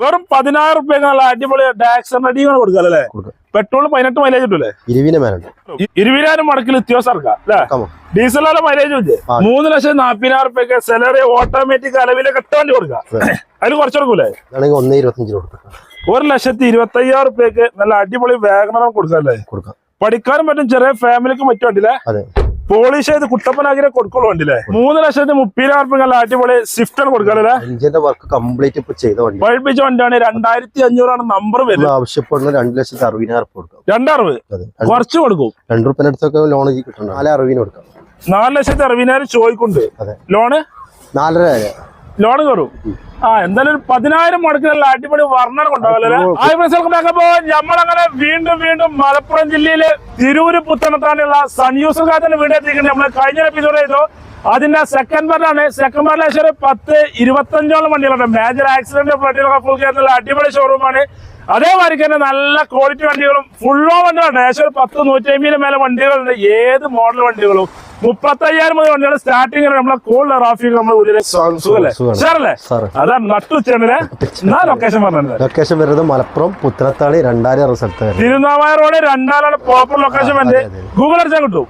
വെറും പതിനായിരം റുപ്യ നല്ല അടിപൊളി ടാക്സ് റെഡി കൊടുക്കുക അല്ലേ. പെട്രോൾ പതിനെട്ട് മൈലേജ് കിട്ടൂലേ? ഇരുപതിനായിരം മടക്കിൽ വ്യത്യാസം ഇറക്കാം അല്ലേ? ഡീസലിലെ മൈലേജ് മൂന്ന് ലക്ഷം നാപ്പതിനായിരം റുപ്യൊക്കെ സാലറി ഓട്ടോമാറ്റിക് അലവിൽ എട്ട് വണ്ടി കൊടുക്കാം. അതിൽ കുറച്ച് കൊടുക്കൂലേ? ഒരു ലക്ഷത്തി ഇരുപത്തി അയ്യായിരം റുപ്യക്ക് നല്ല അടിപൊളി വാഗണർ കൊടുക്കാം അല്ലേ കൊടുക്കാം. പഠിക്കാനും പറ്റും ചെറിയ ഫാമിലിക്ക് പറ്റും വണ്ടിയില്ലേ? അതെ. പോളിഷ് ചെയ്ത് കുട്ടപ്പനാക്കിനെ കൊടുക്കുള്ളൂ വണ്ടിയില്ലേ മൂന്ന് ലക്ഷത്തി മുപ്പതിനായിരം നല്ല അടിപൊളി സ്വിഫ്റ്റ് ആണ് കൊടുക്കാനല്ലേ എഞ്ചിന്റെ വർക്ക് കംപ്ലീറ്റ് ഇപ്പൊ ചെയ്ത വണ്ടി പഠിപ്പിച്ച വണ്ടിയാണ്. രണ്ടായിരത്തി അഞ്ഞൂറാണ് നമ്പർ വരുന്നത്. ആവശ്യപ്പെടുന്ന രണ്ട് ലക്ഷത്തി അറുപതിനായിരം കൊടുക്കാം. രണ്ടറുപത്? കുറച്ച് കൊടുക്കും. രണ്ട് റുപ്യ അടുത്തൊക്കെ ലോൺ കിട്ടണം. നാല് അറുപതിന് കൊടുക്കാം. നാല് ലക്ഷത്തി അറുപതിനായിരം ചോദിക്കുന്നുണ്ട്. ലോണ് നാലര ലോണ് ലോൺ കയറും ആ എന്തായാലും ഒരു പതിനായിരം മുടക്കിലുള്ള അടിപൊളി വർണന ബാക്ക് അപ്പോ നമ്മളങ്ങനെ വീണ്ടും വീണ്ടും മലപ്പുറം ജില്ലയിലെ തിരൂര് പുത്തനത്താനുള്ള സൺയൂസുകാരത്തിന്റെ വീട് എത്തിക്കുന്നത് നമ്മൾ കഴിഞ്ഞ എപ്പിസോഡ് ചെയ്തു. അതിന്റെ സെക്കൻഡ് പാർട്ടാണ് സെക്കൻഡ് പാർട്ടിൽ ഏകദേശം പത്ത് ഇരുപത്തഞ്ചോളം വണ്ടികളുണ്ട്. മേജർ ആക്സിഡന്റ് ഫ്ലഡിലൊക്കെ ഫുൾ കേരളത്തിലുള്ള അടിപൊളി ഷോറൂമാണ് അതേമാതിരി തന്നെ നല്ല ക്വാളിറ്റി വണ്ടികളും ഫുള്ളോ വണ്ടികളുണ്ട് ഏകദേശം ഒരു പത്ത് നൂറ്റി അമ്പതിന് മേലെ വണ്ടികളുണ്ട്. ഏത് മോഡൽ വണ്ടികളും. മുപ്പത്തയ്യായിരം മുതൽ വണ്ടികൾ സ്റ്റാർട്ടിങ് നമ്മളെ കൂടുതൽ റാഫിക്ക് നമ്മൾ സുഖല്ലേ. സാറല്ലേ നട്ടു ചെന്നിലെ എന്നാ ലൊക്കേഷൻ പറഞ്ഞത്. ലൊക്കേഷൻ വരുന്നത് മലപ്പുറം പുത്രത്താളി രണ്ടായിരം സ്ഥലത്ത് തിരുനാവായ റോഡ് രണ്ടാലാണ് പ്രോപ്പർ ലൊക്കേഷൻ അതെ, അതെ. ഗൂഗിൾ അടിച്ചാൽ കിട്ടും.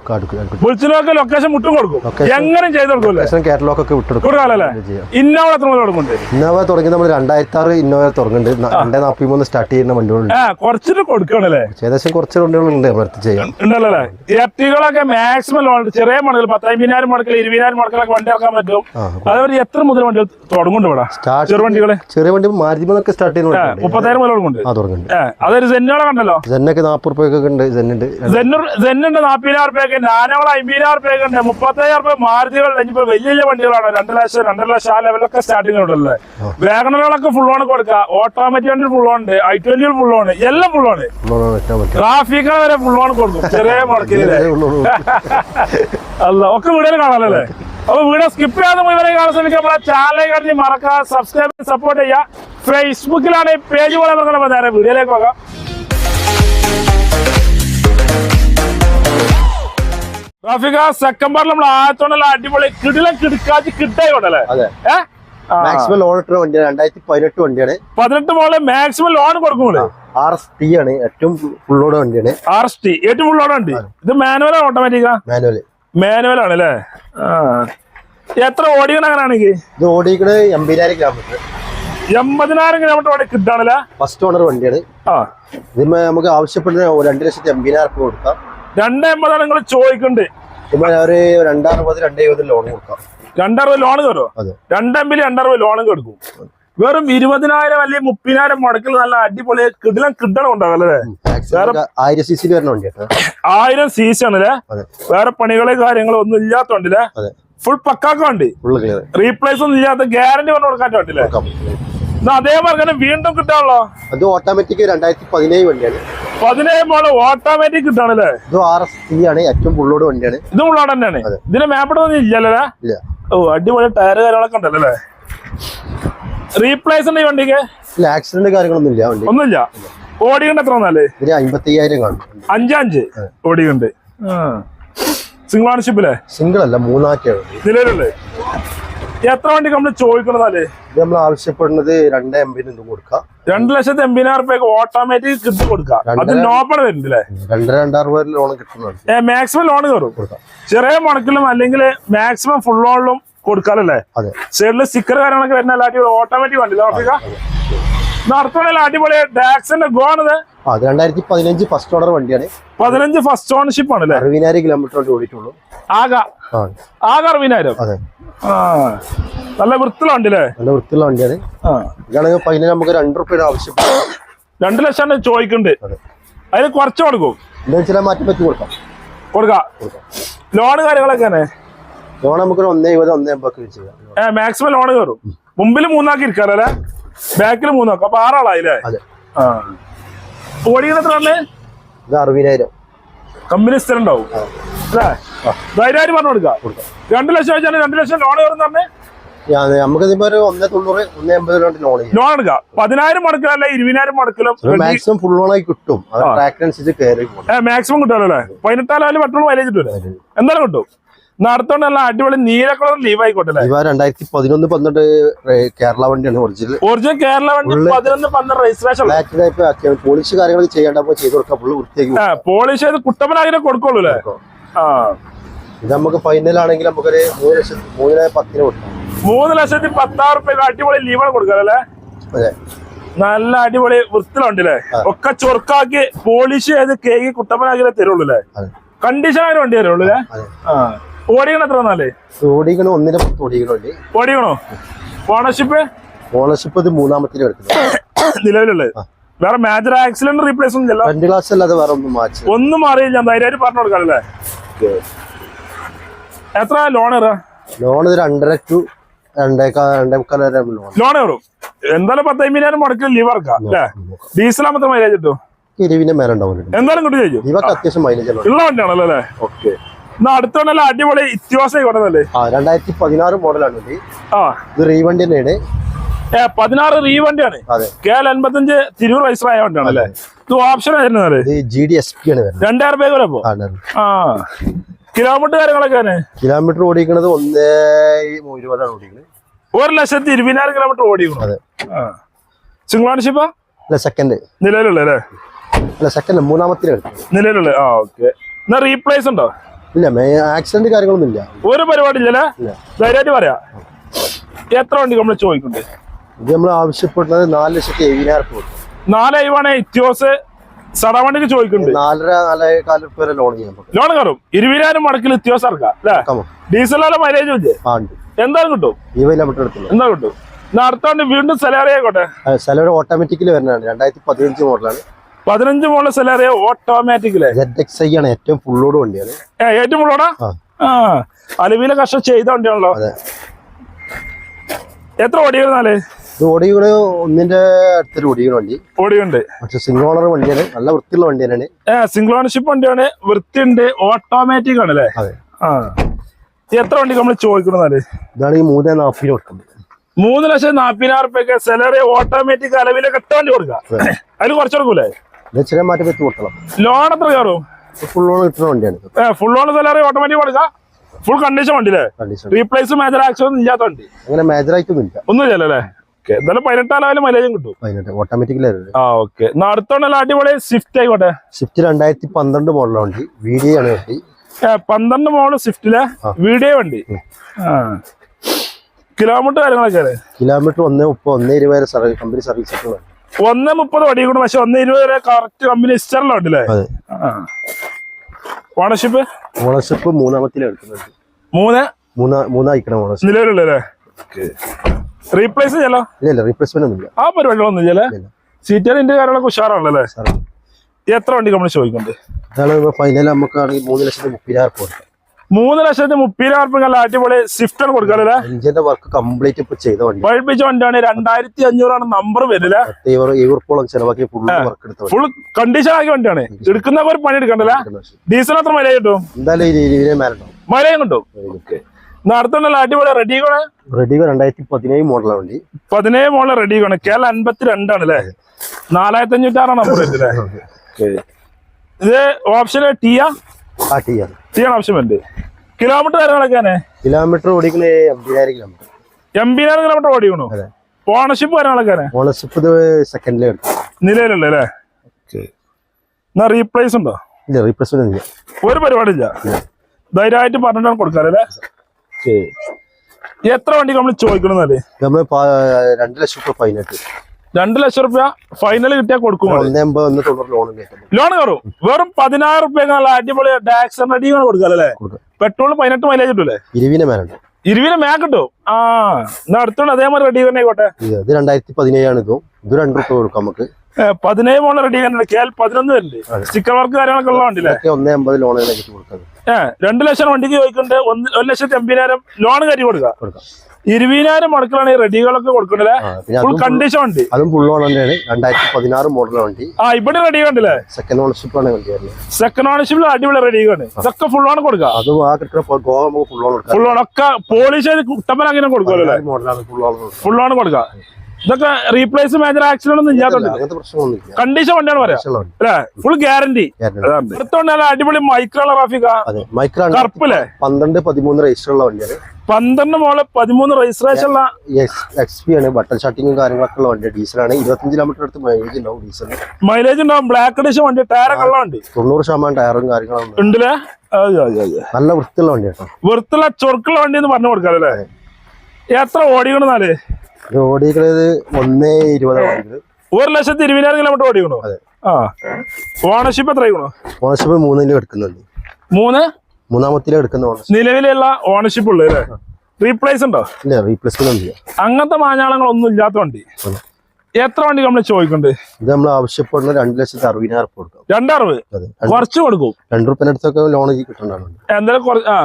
വിളിച്ചിനൊക്കെ ലൊക്കേഷൻ മുട്ടും കൊടുക്കും. എങ്ങനെയും ചെയ്ത് കൊടുക്കും കാറ്റലോഗ് ഒക്കെ വിട്ടെടുക്കും കൊടുക്കാമല്ലേ. ഇന്നോവ എത്ര മുതൽ കൊടുക്കുന്നുണ്ട് ഇന്നോവ തുടങ്ങി നമ്മൾ രണ്ടായിരത്തി ആറ് ഇന്നോവ തുടങ്ങുന്നുണ്ട്. രണ്ടേ മൂന്ന് സ്റ്റാർട്ട് ചെയ്യുന്ന വണ്ടികളുണ്ട്. കുറച്ചിട്ട് കൊടുക്കണല്ലേ? ഏകദേശം കുറച്ച് വണ്ടികളുണ്ട് ചെയ്യാം. ഉണ്ടല്ലേ എർട്ടികളൊക്കെ മാക്സിമം ലോൺ ചെറിയ മടക്കിൽ പത്തായിരം മടക്കിൽ ഇരുപതിനായിരം മണക്കലൊക്കെ വണ്ടി ഇറക്കാൻ പറ്റും. അതേപോലെ എത്ര മുതൽ വണ്ടികൾ തുടങ്ങുന്നുണ്ട് ഇവിടെ? വണ്ടികളെ? ചെറുവണ്ടികൾ ചെറിയ വണ്ടി മാരുതിമൊക്കെ സ്റ്റാർട്ട് ചെയ്യുന്ന വണ്ടികളുണ്ട്. മുപ്പത്തായിരം മുതൽ തുടങ്ങുന്നുണ്ട്. അതൊരു സെന്നോളെ കണ്ടല്ലോ? സെന്നൊക്കെ നാൽപ്പത് റുപ്യൊക്കെ ഉണ്ട് സെന്നുണ്ട് സെന്നുണ്ട് നാപ്പതിനായിരം റുപ്യൊക്കെ നാനോള അമ്പതിനായിരം റുപ്യൊക്കെ ഉണ്ട് മുപ്പത്തയ്യായിരം റുപ്യ മാരുതികൾ ഇനിയിപ്പോ വലിയ വലിയ വണ്ടികളാണ് രണ്ട് ലക്ഷം രണ്ടര ലക്ഷം ആ ലെവലൊക്കെ സ്റ്റാർട്ടിംഗ് ഉണ്ടല്ലേ വേഗനകളൊക്കെ ഫുൾ ഓൺ കൊടുക്കുക. ഓട്ടോമാറ്റിക് വണ്ടി full on i twenty full on എല്ലാം ഫുൾ ഓൺ ട്രാഫിക്കുകൾ വരെ ഫുൾ ഓൺ കൊടുക്കും ചെറിയ മുടക്കില്ലേ അല്ല ഒക്കെ വീഡിയോ കാണാനല്ലേ അപ്പൊ വീട് സ്കിപ്പ് ചെയ്യാതെ മുഴുവനെ കാണാൻ ശ്രമിക്കുക. നമ്മളെ ചാനൽ കണ്ടി മറക്കാൻ സബ്സ്ക്രൈബ് സപ്പോർട്ട് ചെയ്യുക. ഫേസ്ബുക്കിലാണ് പേജ് പോലെ നമുക്ക് നേരെ വീഡിയോയിലേക്ക് പോകാം. സെക്കൻഡ് പാർട്ടിൽ നമ്മൾ ആയത്തോണ്ടല്ല അടിപൊളി. കിടിലം കിടക്കാച്ച് കിട്ടായി കൊണ്ടല്ലേ അതെ. ഏ? മാക്സിമം ലോൺ ഇട്ടുള്ള വണ്ടിയാണ്. രണ്ടായിരത്തി പതിനെട്ട് വണ്ടിയാണ്. പതിനെട്ട് മോളെ മാക്സിമം ലോൺ കൊടുക്കുമല്ലോ ആർ എസ് ടി ആണ്. ഏറ്റവും ഫുള്ളോടെ വണ്ടിയാണ്. ആർ എസ് ടി ഏറ്റവും ഫുൾ വണ്ടി. ഇത് മാനുവലോ ഓട്ടോമാറ്റിക്കാ മാനുവൽ മാനുവൽ ആണ് അല്ലേ? എത്ര ഓടിക്കണം അങ്ങനെയാണെങ്കിൽ ഇത്? ഓടിക്കണത് എൺപതിനായിരം കിലോമീറ്റർ എൺപതിനായിരം കിലോമീറ്റർ ഓടി കിട്ടാണല്ലേ? ഫസ്റ്റ് ഓണർ വണ്ടിയാണ്. ആ. ഇതിന്മേ നമുക്ക് ആവശ്യപ്പെടുന്ന രണ്ട് ലക്ഷത്തി എൺപതിനായിരം രൂപ കൊടുക്കാം. രണ്ട് എൺപതാണ് നിങ്ങൾ ചോദിക്കുന്നുണ്ട് ഇപ്പൊ ഒരു രണ്ടറുപത് രണ്ട് എഴുപത് ലോൺ കൊടുക്കാം രണ്ടറുപത് ലോൺ കയറുമോ രണ്ടെമ്പിൽ രണ്ടറുപത് ലോണും കൊടുക്കും. വെറും ഇരുപതിനായിരം അല്ലെങ്കിൽ മുപ്പതിനായിരം മുടക്കിൽ നല്ല അടിപൊളി കിടിലം കിട്ടണം ഉണ്ടാവും അല്ലേ? ആയിരം സി സിയിൽ വരുന്ന വണ്ടിയാണ് ആയിരം സീസൺ ആണല്ലേ? വേറെ പണികളെ കാര്യങ്ങളോ ഒന്നും ഇല്ലാത്തോണ്ടല്ലേ? ഫുൾ പക്കാക്ക വണ്ടി. റീപ്ലേസ് ഒന്നും ഇല്ലാത്ത ഗ്യാരണ്ടി പറഞ്ഞു കൊടുക്കാൻ വണ്ടില്ലേ അതേ തന്നെ വീണ്ടും കിട്ടാണല്ലോ അത് ഓട്ടോമാറ്റിക് രണ്ടായിരത്തി പതിനേഴ് വണ്ടിയാണ്. പതിനേഴ് മോൾ ഓട്ടോമാറ്റിക് കിട്ടാണല്ലേ? ഇത് ആർ എസ് ടി ആണ് ഏറ്റവും ഉള്ളോട് വണ്ടിയാണ്. ഇതും ഉള്ളോട് തന്നെയാണ്. അതെ. ഇതിന് മാപ്പിടൊന്നും ഇല്ലല്ലേ? ഇല്ല. ഓ അടിപൊളി ടയർ കാര്യങ്ങളൊക്കെ ഉണ്ടല്ലേ റീപ്ലേസ് ഉണ്ട് ഈ വണ്ടിക്ക്? ആക്സിഡന്റ് കാര്യങ്ങളൊന്നും ഇല്ല വണ്ടി. ഒന്നുമില്ല. ഓടിയുണ്ട് എത്ര അയ്യായിരം കാണും. അഞ്ചഞ്ച് ഓടിയുണ്ട് സിംഗിൾ ഓണർഷിപ്പില്ലേ സിംഗിൾ അല്ല മൂന്നാക്കിയാണ്. നിലവിലുണ്ട് എത്ര വണ്ടി നമ്മൾ ചോദിക്കണതാൽ ഇത് നമ്മൾ ആവശ്യപ്പെടുന്നത് രണ്ട് എംബിന് ഇതും കൊടുക്കാം. രണ്ട് ലക്ഷത്തി എൺപതിനായിരം റുപ്യക്ക് ഓട്ടോമാറ്റിക് കിട്ടി കൊടുക്കാം. അത് രണ്ടര- നോപ്പണ വരുന്നില്ലേ രണ്ടര രണ്ടാറുപത് ലോൺ കിട്ടുന്നുണ്ട് മാക്സിമം ലോൺ കയറും ചെറിയ മുടക്കിലും അല്ലെങ്കിൽ മാക്സിമം ഫുൾ ലോണിലും കൊടുക്കാറല്ലേ? അതെ. സൈഡിൽ സ്റ്റിക്കർ കാര്യങ്ങളൊക്കെ വരുന്ന എല്ലാവരും ഓട്ടോമാറ്റിക് വണ്ടി നോക്കുക നടത്തുന്ന അടിപൊളി ഡാക്സിന്റെ ഗോണത്. ആ അത് രണ്ടായിരത്തി പതിനഞ്ച് ഫസ്റ്റ് ഓണർ വണ്ടിയാണ്. പതിനഞ്ച് ഫസ്റ്റ് ഓണർഷിപ്പ് ആണ് അറുപതിനായിരം കിലോമീറ്റർ വണ്ടി ഓടിയിട്ടുള്ളൂ. ആകെ. ആകെ അറുപതിനായിരം അതെ. നല്ല വൃത്തിയുള്ള വണ്ടില്ലേ നല്ല വൃത്തിയുള്ള വണ്ടിയാണ്. ഇതാണെങ്കിൽ നമുക്ക് രണ്ട് റുപ്യയുടെ ആവശ്യപ്പെടും രണ്ട് ലക്ഷം ചോദിക്കുന്നുണ്ട് അതെ. അതിന് കുറച്ച് കൊടുക്കും. എന്താ മാറ്റം പറ്റി കൊടുക്കാം. കൊടുക്കാം. ലോണ് കാര്യങ്ങളൊക്കെ ലോൺ നമുക്ക് ഒന്നേ ഇരുപത് ഒന്നേ മാക്സിമം ലോണ് കയറും മുമ്പിൽ മൂന്നാക്കി ഇരിക്കാറല്ലേ ബാക്കിൽ മൂന്നാക്കും. അപ്പൊ ആറാളായില്ലേ? ആ. എത്ര ഇത് അറുപതിനായിരം. കമ്പനി സ്ഥിരം ഉണ്ടാവും അല്ലേ? ധൈര്യമായിട്ട് പറഞ്ഞു കൊടുക്കാം. രണ്ട് ലക്ഷം വെച്ചാൽ രണ്ട് ലക്ഷം ലോൺ ഇതിപ്പോ ഒരു ഒന്നേ തൊണ്ണൂറ് ഒന്നേ എൺപത് ലോൺ ലോൺ എടുക്കാം പതിനായിരം അല്ല ഇരുപതിനായിരം മടക്കിലും? മാക്സിമം ഫുൾ ലോൺ ആയി കിട്ടും. മാക്സിമം കിട്ടുമല്ലോ അല്ലേ? പതിനെട്ടാലും പെട്രോൾ മൈലേജ് കിട്ടും എന്തായാലും കിട്ടും. നടത്തോണ്ട് നല്ല അടിപൊളി നീല കളർ ലീവ് ആയിക്കോട്ടെ രണ്ടായിരത്തി പതിനൊന്ന് പന്ത്രണ്ട് കേരള വണ്ടിയാണ് ഒറിജിനൽ ഒറിജിനൽ കേരള വണ്ടി പതിനൊന്ന് പന്ത്രണ്ട് രജിസ്ട്രേഷൻ ബ്ലാക്ക് ടൈപ്പ് ആക്കിയാണ് പോളിഷ് കാര്യങ്ങൾ ചെയ്യേണ്ടപ്പോ ചെയ്ത് കൊടുക്കാം. ഫുള്ള് വൃത്തിയാക്കി പോളിഷ് ചെയ്ത് കുട്ടപ്പനാകിനെ കൊടുക്കുള്ളൂ അല്ലേ. ആ. ഇത് നമുക്ക് ഫൈനൽ ആണെങ്കിൽ നമുക്കൊരു മൂന്ന് ലക്ഷത്തി മൂന്നിന് പത്തിന് കൊടുക്കാം. മൂന്ന് ലക്ഷത്തി പത്താറ് റുപ്യ അടിപൊളി ലീവാണ് കൊടുക്കാം അല്ലേ? നല്ല അടിപൊളി വൃത്തിലുണ്ടല്ലേ. ഒക്കെ ചൊർക്കാക്കി പോളിഷ് ചെയ്ത് കേക്ക് കുട്ടപ്പനാക്കിനെ തരുള്ളൂ അല്ലേ? കണ്ടീഷൻ ആയിട്ട് വണ്ടി തരുള്ളൂ അല്ലേ? ആ. ഓടിക്കണം എത്ര നാലേ ഓടിക്കണം ഒന്നിനെ പത്ത് ഓടിക്കണം വണ്ടി ഓടിക്കണോ? ഓണർഷിപ്പ്? ഓണർഷിപ്പ് ഇത് മൂന്നാമത്തെ വേറെ മേജർ ആക്സിഡന്റ് റീപ്ലേസ് ഒന്നും ഇല്ല രണ്ട് ക്ലാസ് അല്ലാതെ വേറെ ഒന്നും മാച്ച് ഒന്നും അറിയില്ല ധൈര്യമായിട്ട് പറഞ്ഞു കൊടുക്കാം അല്ലേ? എത്ര ലോൺ ലോൺ ഇത് രണ്ടര ടു ലോൺ കയറും എന്തായാലും പത്ത് അമ്പതിനായിരം മുടക്കി അല്ലേ? ഡീസൽ മൈലേജ് കിട്ടും. ഇരുവിന്റെ എന്തായാലും കിട്ടും ചോദിച്ചു ഇവക്ക് അത്യാവശ്യം മൈലേജ് ഉള്ള വണ്ടിയാണല്ലോ അല്ലേ? ഓക്കെ. എന്നാ അടുത്തോണ്ടല്ല അടിപൊളി ഇത്യാസം കൊണ്ടല്ലേ ആ രണ്ടായിരത്തി പതിനാറ് മോഡലാണ് ആ. ഇത് റീവണ്ടി തന്നെയാണ് ഏ പതിനാറ് റീവണ്ടിയാണ്. കെ എൽ അൻപത്തഞ്ച് തിരൂർ വയസ്സായ വണ്ടിയാണ് അല്ലേ? ഇത് option G D S P ആണ് രണ്ടായിരം രൂപ വരെ ആ, കിലോമീറ്റർ കാര്യങ്ങളൊക്കെ കിലോമീറ്റർ ഓടിക്കണത് ഒന്നേ ഇരുപതാണ് ഓടിക്കുന്നത് ഒരു ലക്ഷത്തി ഇരുപതിനായിരം കിലോമീറ്റർ ഓടിക്കണം? അതെ. സിംഗിൾ ഓണർഷിപ്പ് അല്ല സെക്കൻഡ് നിലവിലുള്ള അല്ലേ? അല്ല സെക്കൻഡ് മൂന്നാമത്തെ നിലവിലുള്ള ആ ഓക്കെ എന്നാ റീപ്ലേസ് ഉണ്ടോ? ഇല്ല ആക്സിഡന്റ് കാര്യങ്ങളൊന്നും ഇല്ല ഒരു പരിപാടി ഇല്ലല്ലേ ഇല്ല. ധൈര്യമായിട്ട് പറയാ. എത്ര വണ്ടി നമ്മൾ ചോദിക്കുന്നുണ്ട്? ഇത് നമ്മൾ ആവശ്യപ്പെടുന്നത് നാല് ലക്ഷത്തി എഴുപതിനായിരം കൊടുക്കും. നാല് അയവാണ് ഇത്യോസ് സടവണ്ടിക്ക് ചോദിക്കുന്നുണ്ട്. നാലര നാലേ കാൽ രൂപ വരെ ലോൺ ചെയ്യാൻ പറ്റും. ലോൺ കയറും. ഇരുപതിനായിരം മടക്കിൽ ഇത്യോസ് ഇറക്കാം. അല്ലേ കമോ ഡീസലാല മൈലേജ് ഉണ്ട്. എന്തായാലും കിട്ടും. ഈ കിലോമീറ്റർ എടുത്തില്ല എന്താ കിട്ടും? എന്നാ അടുത്ത വണ്ടി വീണ്ടും സെലറി ആയിക്കോട്ടെ. സെലറി ഓട്ടോമാറ്റിക്കലി വരുന്നതാണ്. രണ്ടായിരത്തി പതിനഞ്ച് മോഡലാണ് പതിനഞ്ച് മോളെ സെലാറിയ ആണ് ഏറ്റവും ഫുള്ളോട് വണ്ടിയാണ് ഏറ്റവും ഫുള്ളോടാ ആ? അലുവിലെ കഷ ചെയ്ത വണ്ടിയാണല്ലോ. എത്ര ഓടിയിരുന്നാലേ ഓടികൾ ഒന്നിന്റെ അടുത്തൊരു ഓടികൾ വണ്ടി. ഓടിയുണ്ട് പക്ഷെ സിംഗിൾ ഓണർ വണ്ടിയാണ്. നല്ല വൃത്തിയുള്ള വണ്ടിയാണ്. ഏ സിംഗിൾ ഓണർഷിപ്പ് വണ്ടിയാണ്. വൃത്തിയുണ്ട്. ഓട്ടോമാറ്റിക് ആണ് അല്ലേ? ആ. എത്ര വണ്ടി നമ്മൾ ചോദിക്കണമെന്നാൽ ഇതാണ് ഈ മൂന്ന് നാൽപ്പതിന് കൊടുക്കുന്നത്. മൂന്ന് ലക്ഷം നാപ്പതിനായിരം റുപ്യൊക്കെ സെലറി ഓട്ടോമാറ്റിക് അലവിലൊക്കെ എട്ട് വണ്ടി കൊടുക്കാം അതിൽ കുറച്ച് കൊടുക്കൂലേ മാറ്റി വെച്ച് കൊടുക്കണം. ലോൺ എത്ര കയറും? ഫുൾ ലോൺ കിട്ടുന്ന വണ്ടിയാണ്. ഫുൾ ലോൺ സെലറി ഓട്ടോമാറ്റിക് കൊടുക്കാം ഫുൾ കണ്ടീഷൻ വണ്ടി അല്ലേ? കണ്ടീഷൻ റീപ്ലേസ് മേജർ ആക്സിഡന്റ് ഇല്ലാത്ത വണ്ടി. അങ്ങനെ മേജർ ആയിട്ടൊന്നും ഇല്ല ഒന്നും ഇല്ലല്ലോ അല്ലേ? ഓക്കെ എന്തായാലും പതിനെട്ടാലായാലും മൈലേജും കിട്ടും. പതിനെട്ട് ഓട്ടോമാറ്റിക്കലി ആ ഓക്കെ അടുത്തോണ്ടല്ല അടിപൊളി സ്വിഫ്റ്റ് ആയിക്കോട്ടെ. സ്വിഫ്റ്റ് രണ്ടായിരത്തി പന്ത്രണ്ട് മോഡൽ വണ്ടി. വീഡിയോ ആണ് വണ്ടി. പന്ത്രണ്ട് മോഡൽ സ്വിഫ്റ്റിലെ വീഡിയോ വണ്ടി. കിലോമീറ്റർ കാര്യങ്ങളൊക്കെ കിലോമീറ്റർ ഒന്ന് മുപ്പത് ഒന്ന് ഇരുപത് കമ്പനി സർവീസ് ഒന്ന് മുപ്പത് വടി കൂടും പക്ഷെ ഒന്ന് ഇരുപത് വരെ കറക്റ്റ് കമ്പനി ഹിസ്റ്ററിലും ഉണ്ടല്ലേ ഓണർഷിപ്പ് ഓണർഷിപ്പ് മൂന്നാമത്തിലാണ് എടുക്കുന്നത് മൂന്ന്? മൂന്നായിക്കണം ഓണർഷിപ്പ് നിലവിലുള്ളല്ലേ റീപ്ലേസ് ചെയ്യലോ? ഇല്ല റീപ്ലേസ്മെന്റ് ഒന്നുമില്ല. ആ പരിപാടികളൊന്നും. സീറ്ററിന്റെ കാര്യങ്ങളൊക്കെ ഉഷാറാണല്ലേ എത്ര വണ്ടി നമ്മൾ ചോദിക്കുന്നുണ്ട്? ഫൈനൽ നമുക്ക് മൂന്ന് ലക്ഷത്തി മുപ്പതിനായിരം മൂന്ന് ലക്ഷത്തി മുപ്പതിനായിരം ഉറുപ്പ് നല്ല അടിപൊളി സ്വിഫ്റ്റ് ആണ് കൊടുക്കാറില്ലേ എഞ്ചിന്റെ വർക്ക് കംപ്ലീറ്റ് ഇപ്പൊ ചെയ്ത വണ്ടി. പഠിപ്പിച്ച വണ്ടിയാണ്. രണ്ടായിരത്തി അഞ്ഞൂറാണ് നമ്പർ വരില്ല ചെലവാക്കി ഫുൾ വണ്ടി. കണ്ടീഷൻ ആക്കിയ വണ്ടിയാണ്. എടുക്കുന്ന ഒരു പണി എടുക്കണ്ടല്ലേ? ഡീസൽ അത്ര മൈലേജ് കിട്ടും? എന്തായാലും മൈലേജ് കിട്ടും? അടിപൊളി റെഡി ആണ് റെഡി രണ്ടായിരത്തി പതിനേഴ് മോഡലാണ് വണ്ടി. പതിനേഴ് മോഡൽ റെഡി ആണ് കേരള അൻപത്തി രണ്ടാണ് അല്ലേ നാലായിരത്തി അഞ്ഞൂറ്റാറാണ് നമ്പർ ഇത് ഓപ്ഷൻ ടിയാ ആ? ടി ആണ്. ടീ ആണ് ഓപ്ഷൻ വരുന്നത് കിലോമീറ്റർ കാര്യങ്ങളൊക്കെയാണ് കിലോമീറ്റർ ഓടിക്കണേ എൺപതിനായിരം കിലോമീറ്റർ. എൺപതിനായിരം കിലോമീറ്റർ ഓടിക്കണു? ഓണർഷിപ്പ് കാര്യങ്ങളൊക്കെ ഓണർഷിപ്പ് ഇത് സെക്കൻഡിലെ അല്ലേ? എന്നാ റീപ്ലേസ് ഉണ്ടോ? ഇല്ല റീപ്ലേസ്മെന്റ് ഇല്ല. ഒരു പരിപാടി ഇല്ല. ധൈര്യമായിട്ട് പറഞ്ഞിട്ടാണ് കൊടുക്കാറല്ലേ എത്ര വണ്ടി നമ്മൾ ചോദിക്കണമെന്നല്ലേ നമ്മൾ രണ്ട് ലക്ഷം രൂപ ഫൈൻ ഇട്ട് രണ്ട് ലക്ഷം റുപ്യ ഫൈനൽ കിട്ടിയാൽ കൊടുക്കും ലോൺ കയറ്റും കയറും. വെറും പതിനായിരം റുപ്യ അടിപൊളി ടാക്സ് റെഡി കൊടുക്കാം അല്ലേ? പെട്രോൾ പതിനെട്ട് മൈലേജ് കിട്ടൂലേ? ഇരുവിനെ മേലുണ്ട് ഇരുവിന് മേ കിട്ടും. ആ എന്നാ അടുത്തോണ്ട് അതേമാതിരി റെഡി തന്നെ ആയിക്കോട്ടെ. ഇത് രണ്ടായിരത്തി പതിനേഴാണ് ഇതും ഇത് രണ്ട് റുപ്യ കൊടുക്കാം നമുക്ക്. പതിനേഴ് മോളിൽ റെഡി തന്നെ കെ എൽ പതിനൊന്ന് വരില്ലേ? സ്റ്റിക്കർ വർക്ക് കാര്യങ്ങളൊക്കെ ഉള്ള വണ്ടിയില്ലേ? ഒന്നേ അമ്പത് ലോൺ ഏഹ് രണ്ട് ലക്ഷം വണ്ടിക്ക് ചോദിക്കുന്നുണ്ട്. ഒന്ന് ഒരു ലക്ഷത്തി അമ്പതിനായിരം ലോൺ കാര്യം കൊടുക്കുക കൊടുക്കാം. ഇരുപതിനായിരം മുടക്കിലാണ് ഈ റെഡികളൊക്കെ കൊടുക്കുന്നത്. ഫുൾ കണ്ടീഷൻ ഉണ്ട് അതും ഫുൾ തന്നെയാണ്. രണ്ടായിരത്തി പതിനാറ് മോഡൽ വണ്ടി. ആ ഇവിടെ റെഡി കണ്ടില്ലേ സെക്കൻഡ് ഓണർഷിപ്പ് ആണ് വണ്ടി സെക്കൻഡ് ഓണർഷിപ്പിൽ അടിപൊളി റെഡി ആണ് ഇതൊക്കെ ഫുൾ ഓൺ കൊടുക്കുക അതും ആ കിട്ടുന്ന ഫുൾ ഓൺ ഫുൾ ഓൺ ഒക്കെ പോളിഷ് ചെയ്ത് കുട്ടപ്പന അങ്ങനെ കൊടുക്കുമല്ലോ അല്ലേ? ഫുൾ ഓൺ കൊടുക്കാം ഫുൾ ഓൺ കൊടുക്കുക. ഇതൊക്കെ റീപ്ലേസ് മേജർ ആക്സിഡന്റ് ഒന്നും കണ്ടീഷൻ വണ്ടിയാണ് പറയാ. അല്ലെ? ഫുൾ ഗ്യാരണ്ടി നല്ല അടിപൊളി മൈക്രോ മൈക്രോ കറുപ്പില്ലേ പന്ത്രണ്ട് പതിമൂന്ന് രജിസ്റ്റർ ഉള്ള വണ്ടിയാണ്. പന്ത്രണ്ട് മോളെ പതിമൂന്ന് രജിസ്ട്രേഷൻ ഉള്ള എക്സ് പി ആണ്. ബട്ടൺ ഷട്ടിങ്ങും കാര്യങ്ങളൊക്കെ ഉള്ള വണ്ടി. ഡീസലാണ് ഇരുപത്തഞ്ച് കിലോമീറ്റർ അടുത്ത് മൈലേജ് ഉണ്ടാവും ഡീസൽ മൈലേജ് ഉണ്ടാവും. ബ്ലാക്ക് അഡീഷൻ വണ്ടി. ടയർ ഉള്ള വണ്ടി. തൊണ്ണൂറ് ശതമാനം ടയറും കാര്യങ്ങളും ഉണ്ട്. ഉണ്ടല്ലേ. നല്ല വൃത്തിയുള്ള വണ്ടിയാണ് വൃത്തിയുള്ള ചൊറുക്കുള്ള വണ്ടി എന്ന് പറഞ്ഞു കൊടുക്കാം അല്ലേ? എത്ര ഓടിക്കണെന്നാൽ ഇത് ഒന്നേ ഒരു ലക്ഷത്തി ഇരുപതിനായിരം കിലോമീറ്റർ ഓടിക്കണോ? അതെ. ആ. ഓണർഷിപ്പ് എത്ര ഓണർഷിപ്പ് മൂന്നിലും എടുക്കുന്നുണ്ട്. മൂന്ന്? മൂന്നാമത്തിലും എടുക്കുന്ന നിലവിലുള്ള ഓണർഷിപ്പ് ഉള്ളത് അല്ലേ? റീപ്ലേസ് ഉണ്ടോ? ഇല്ല റീപ്ലേസ്മെന്റ് അങ്ങനത്തെ മാഞ്ഞാളങ്ങളൊന്നും ഇല്ലാത്ത വണ്ടി. എത്ര വണ്ടി നമ്മൾ ചോദിക്കുന്നുണ്ട് ഇത് നമ്മൾ ആവശ്യപ്പെടുന്ന രണ്ട് ലക്ഷത്തി അറുപതിനായിരം കൊടുക്കും കൊടുക്കാം. രണ്ടറുപത്? അതെ. കുറച്ച് കൊടുക്കും. രണ്ടു റുപ്യ അടുത്തൊക്കെ ലോൺ കിട്ടുന്നുണ്ട് എന്തായാലും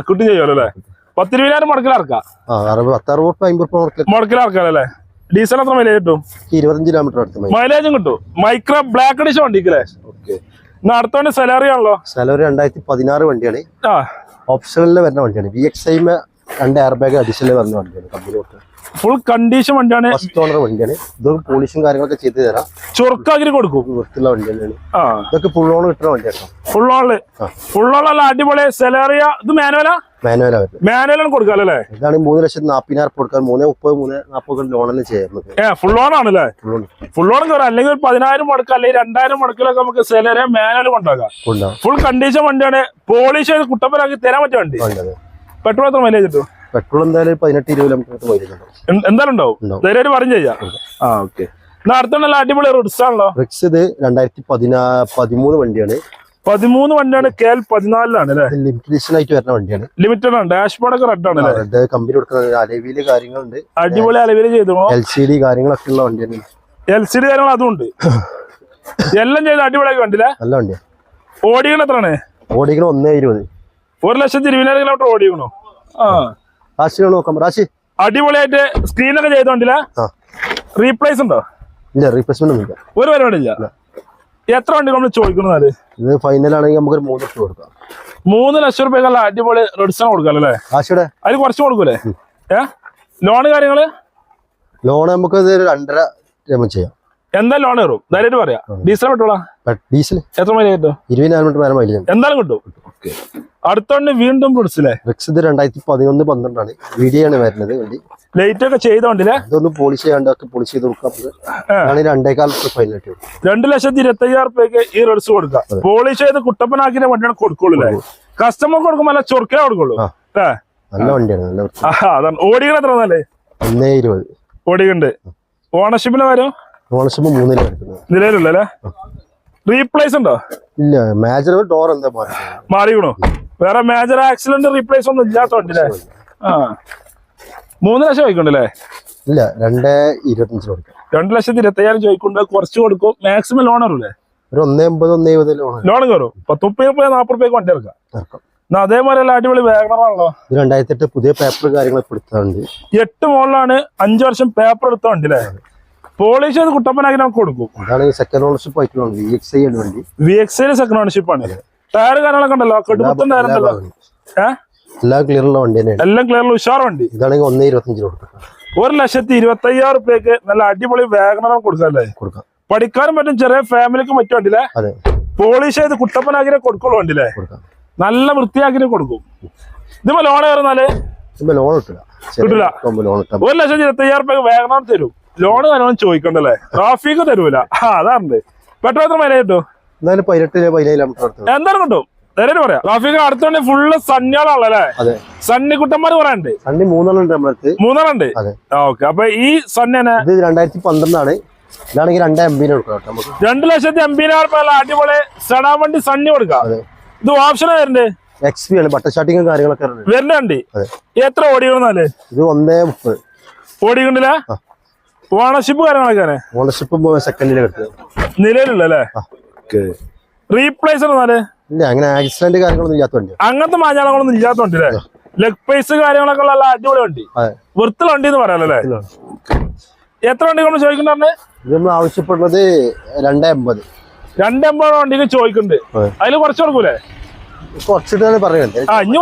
കിട്ടും ചെയ്യുമല്ലോ അല്ലേ? പത്തിരുപതിനായിരം മുടക്കിലിറക്കാം ആ അറുപത് പത്ത് അറുപത് റുപ്യ അമ്പത് റുപ്യ മുടക്കിൽ മുടക്കിലിറക്കാം അല്ലേ ഡീസൽ എത്ര മൈലേജ് കിട്ടും? ഇരുപത്തഞ്ച് കിലോമീറ്റർ മൈലേജും കിട്ടും. മൈക്രോ ബ്ലാക്ക് അഡിഷൻ വണ്ടിക്കല്ലേ? അടുത്ത വണ്ടി സലാറി ആണല്ലോ? സാലറി രണ്ടായിരത്തി പതിനാറ് വണ്ടിയാണ് ഓപ്ഷനിൽ വരുന്ന വണ്ടിയാണ്. വി എക്സ് ഐമ രണ്ട് എയർ ബാഗ് അഡീഷണൽ വരുന്ന വണ്ടിയാണ് കമ്പനി ഫുൾ കണ്ടീഷൻ വണ്ടിയാണ്. ഫസ്റ്റ് ഓണർ വണ്ടിയാണ്. ഇതൊക്കെ പോളിഷും കാര്യങ്ങളൊക്കെ ചെയ്ത് തരാം. ചുരുക്കാക്കി കൊടുക്കും. വൃത്തിയുള്ള വണ്ടി തന്നെയാണ്. ആ. ഇതൊക്കെ ഫുൾ ഓൺ കിട്ടുന്ന വണ്ടിയാണ്. ഫുൾ ഓണിൽ ഫുൾ ഫുൾ അല്ല അടിപൊളി സെലേറിയ ഇത് മാനുവലാ മാനുവലാണ് മാനുവലാണ് കൊടുക്കാം അല്ലേ ഇതാണ് മൂന്ന് ലക്ഷത്തി കൊടുക്കാൻ മൂന്ന് മുപ്പത് മൂന്ന് നാൽപ്പത് ലോൺ തന്നെ ചെയ്യുന്നത്. ഏ ഫുൾ ഓൺ ആണല്ലേ? ഫുൾ ഓൺ കയറാം അല്ലെങ്കിൽ ഒരു പതിനായിരം മുടക്കം അല്ലെങ്കിൽ രണ്ടായിരം മുടക്കിലൊക്കെ നമുക്ക് സെലേറിയ മാനുവൽ കൊണ്ടാക്കാം ഫുൾ കണ്ടീഷൻ വണ്ടിയാണ്. പോളിഷ് ചെയ്ത് കുട്ടപ്പനാക്കി തരാൻ പറ്റിയ വണ്ടി. പെട്രോൾ എത്ര മൈലേജ് കിട്ടും? പെട്രോൾ എന്തായാലും പതിനെട്ട് ഇരുപത് കിലോമീറ്റർ മൈലേജ് ഉണ്ടാവും. എന്തായാലും ഉണ്ടാവും? ഉണ്ടാവും. പറഞ്ഞു ചെയ്യാം. ആ ഓക്കെ എന്നാ അടുത്ത അടിപൊളി റിക്സ് ആണല്ലോ. റിക്സ് ഇത് രണ്ടായിരത്തി പതിനാ പതിമൂന്ന് വണ്ടിയാണ്. പതിമൂന്ന് വണ്ടിയാണ് കെ എൽ പതിനാലിലാണ് അല്ലേ? ലിമിറ്റഡ് എഡിഷൻ ആയിട്ട് വരുന്ന വണ്ടിയാണ്. ലിമിറ്റഡ് ആണ് ഡാഷ്ബോർഡ് ഒക്കെ റെഡ് ആണ് അല്ലേ? റെഡ് കമ്പനി കൊടുക്കുന്ന അലവിയിൽ കാര്യങ്ങളുണ്ട്. അടിപൊളി അലവിൽ ചെയ്തു? എൽ സി ഡി കാര്യങ്ങളൊക്കെ ഉള്ള വണ്ടിയാണ്. എൽ സി ഡി കാര്യങ്ങൾ അതും ഉണ്ട്. എല്ലാം ചെയ്ത് അടിപൊളിയാക്കി വണ്ടില്ലേ നല്ല വണ്ടിയാണ് ഓടിക്കണം എത്രയാണ്? ഓടിക്കണം ഒന്നേ ഇരുപത്. ഒരു ലക്ഷത്തി ഇരുപതിനായിരം കിലോമീറ്റർ ഓടിക്കണോ? ആ. നോക്കാം റാശി അടിപൊളിയായിട്ട് സ്ക്രീനൊക്കെ ചെയ്ത വണ്ടിയില്ല? റീപ്ലേസ് ഉണ്ടോ? ഇല്ല റീപ്ലേസ്മെന്റ് ഒന്നും ഇല്ല ഒരു പരിപാടി ഇല്ല. എത്ര വണ്ടി നമ്മൾ ചോദിക്കുന്നത് ഇത് ഫൈനൽ ആണെങ്കിൽ നമുക്ക് മൂന്ന് ലക്ഷം കൊടുക്കാം. മൂന്ന് ലക്ഷം റുപ്യക്കുള്ള അടിപൊളി റെഡ്സൺ കൊടുക്കാം അല്ലേ? റാശിയുടെ അതിൽ കുറച്ച് കൊടുക്കൂലേ? ഏ? ലോണ് കാര്യങ്ങൾ? ലോൺ നമുക്ക് രണ്ടര ചെയ്യാം. എന്തായാലും ലോൺ കയറും. ധൈര്യമായിട്ട് പറയാം. ഡീസൽ പെട്ടോളാം? ഡീസൽ. എത്ര മൈലേജ് കിട്ടും? ഇരുപതിനായിരം മൈലേജ് എന്തായാലും കിട്ടും. അടുത്തോണ്ട് വീണ്ടും പിടിച്ചില്ലേ? റിക്സ് ഇത് രണ്ടായിരത്തി പതിനൊന്ന് പന്ത്രണ്ടാണ്. വീഡിയോ ആണ് വരുന്നത് വണ്ടി. ലൈറ്റ് ഒക്കെ ചെയ്തോണ്ടില്ലേ ഇതൊന്ന് പോളിഷ് ചെയ്യാണ്ട് ഒക്കെ പോളിഷ് ചെയ്ത് കൊടുക്കാം രണ്ടേകാൽ ഫൈനൽ ആയിട്ട് രണ്ട് ലക്ഷത്തി ഇരുപത്തി അയ്യായിരം റുപ്യക്ക് ഈ റെഡ്സ് കൊടുക്കാം. പോളിഷ് ചെയ്ത് കുട്ടപ്പനാക്കിയ വണ്ടിയാണ് കൊടുക്കുള്ളൂ കസ്റ്റമർ കൊടുക്കുമ്പോ നല്ല ചൊറുക്കേ കൊടുക്കുള്ളൂ. നല്ല വണ്ടിയാണ് നല്ല അതാണ്. ഓടിക്കണ എത്ര നല്ലേ ഒന്നേ ഇരുപത്. ഓടിക്കണ്ട്. ഓണർഷിപ്പിന് വരും? ഓണർഷിപ്പ് മൂന്നിലാണ് എടുക്കുന്നത് നിലവിലുള്ള അല്ലേ? റീപ്ലേസ് ഉണ്ടോ? ഇല്ല മേജർ ഡോർ എന്താ മാറി. മാറിക്കണോ. വേറെ മേജർ ആക്സിഡന്റ് റീപ്ലേസ് ഒന്നും ആ. മൂന്ന് ലക്ഷം ചോദിക്കണ്ടല്ലേ ഇല്ല? രണ്ടേ ഇരുപത്തഞ്ചിന് കൊടുക്കാം. രണ്ട് ലക്ഷത്തി ഇരുപത്തി അയ്യായിരം ചോദിക്കൊണ്ട് കുറച്ച് കൊടുക്കും. മാക്സിമം ലോൺ അറിയില്ലേ ഒരു ഒന്നേ എൺപത് ഒന്നേ ഇരുപത് ലോൺ ലോൺ കയറും പത്ത് മുപ്പത് രൂപ നാൽപ്പത് രൂപയ്ക്ക് വണ്ടി ഇറക്കാം ഇറക്കാം എന്നാ അതേപോലെ അല്ല അടിപൊളി വേഗണറാണല്ലോ ഇത് രണ്ടായിരത്തി എട്ട് പുതിയ പേപ്പർ കാര്യങ്ങളൊക്കെ എടുത്തതുണ്ട്. എട്ട് മോളിലാണ് അഞ്ചു വർഷം പേപ്പർ എടുത്ത വണ്ടി അല്ലേ? പോളിഷ് ചെയ്ത് കുട്ടപ്പനാക്കി നമുക്ക് കൊടുക്കും. സെക്കൻഡ് ഓണർഷിപ്പ് ആയിട്ടുള്ള വി എക്സ് ഐ വണ്ടി. V X I second ownership ആണ്. ടയർ കാര്യങ്ങളൊക്കെ ഉണ്ടല്ലോ കെട്ടുപുത്തൻ ടയർ ഉണ്ടല്ലോ. എല്ലാം ക്ലിയർ ഉള്ള വണ്ടി തന്നെയാണ്. എല്ലാം ക്ലിയർ ഉള്ള ഉഷാർ വണ്ടി. ഇതാണെങ്കിൽ ഒന്നേ ഇരുപത്തഞ്ചിന് കൊടുക്കാം. ഒരു ലക്ഷത്തി ഇരുപത്തി അയ്യായിരം റുപ്യക്ക് നല്ല അടിപൊളി വേഗണറും കൊടുക്കാല്ലേ കൊടുക്കാം പഠിക്കാനും പറ്റും ചെറിയ ഫാമിലിക്ക് പറ്റും വണ്ടിയില്ലേ അതെ. പോളിഷ് ചെയ്ത് കുട്ടപ്പനാക്കിനെ കൊടുക്കുള്ളൂ വണ്ടിയില്ലേ കൊടുക്കാം. നല്ല വൃത്തിയാക്കിനെ കൊടുക്കും. ഇതിപ്പോ ലോൺ കയറുന്നാൽ കിട്ടില്ല ഒരു ലക്ഷത്തി ഇരുപത്തി അയ്യായിരം റുപ്യക്ക് വേഗം തരും. ലോണ് കാര്യങ്ങളും ചോദിക്കണ്ടല്ലേ? ട്രാഫിക് തരൂല. ആ അതാണ് പെട്രോൾ എത്ര മൈലേജ് കിട്ടും? എന്നാലും പതിനെട്ട് പതിനേഴ് കിലോമീറ്റർ അടുത്ത് എന്തായാലും കിട്ടും. നേരെ പറയാം. ട്രാഫിക് അടുത്തോണ്ട് ഫുള്ള് സണ്ണികളാണല്ലേ അതെ. സണ്ണി കുട്ടന്മാര് പറയാനുണ്ട് സണ്ണി മൂന്നെണ്ണം അതെ. ഓക്കെ അപ്പൊ ഈ സണ്ണി ഇത് രണ്ടായിരത്തി പന്ത്രണ്ടാണ് ഇതാണെങ്കിൽ രണ്ട് എം ബിന് കൊടുക്കാം രണ്ടു നമുക്ക്. രണ്ട് ലക്ഷത്തി റുപ്യ അടിപൊളി സെഡാ വണ്ടി സണ്ണി കൊടുക്കാം. ഇത് ഓപ്ഷൻ വരുന്നുണ്ട് എക്സ് പി ആണ് ബട്ടർ സ്റ്റാർട്ടിങ്ങും കാര്യങ്ങളൊക്കെ ഉണ്ട് വരുന്ന വണ്ടി? അതെ. എത്ര ഓടിക്കണമെന്നാൽ ഇത് ഒന്നേ മുപ്പത്. ഓടിക്കണ്ടില്ല. ഓണർഷിപ്പ് കാര്യങ്ങളൊക്കെ ഓണർഷിപ്പ് സെക്കൻഡിൽ എടുത്തത് നിലവിലുള്ള അല്ലേ ആ. റീപ്ലേസ് ഇല്ല അങ്ങനെ ആക്സിഡന്റ് കാര്യങ്ങളൊന്നും ഇല്ലാത്ത വണ്ടി അങ്ങനത്തെ മാഞ്ഞാളങ്ങളൊന്നും ഇല്ലാത്ത വണ്ടി അല്ലേ ലെഗ് പൈസ് കാര്യങ്ങളൊക്കെ ഉള്ള അടിപൊളി വണ്ടി. വൃത്തി വൃത്തിയുള്ള വണ്ടി എന്ന് പറയാലേ. എത്ര വണ്ടി നമ്മൾ ചോദിക്കണ്ടേ നമ്മൾ ആവശ്യപ്പെടുന്നത് രണ്ടേ എൺപത് രണ്ടെമ്പത് വണ്ടിക്ക് ചോദിക്കുന്നുണ്ട്. അതെ. അതിൽ കുറച്ച് കൊടുക്കൂലേ? കുറച്ചിട്ടാണ് പറയുന്നത്. ആ ഇനി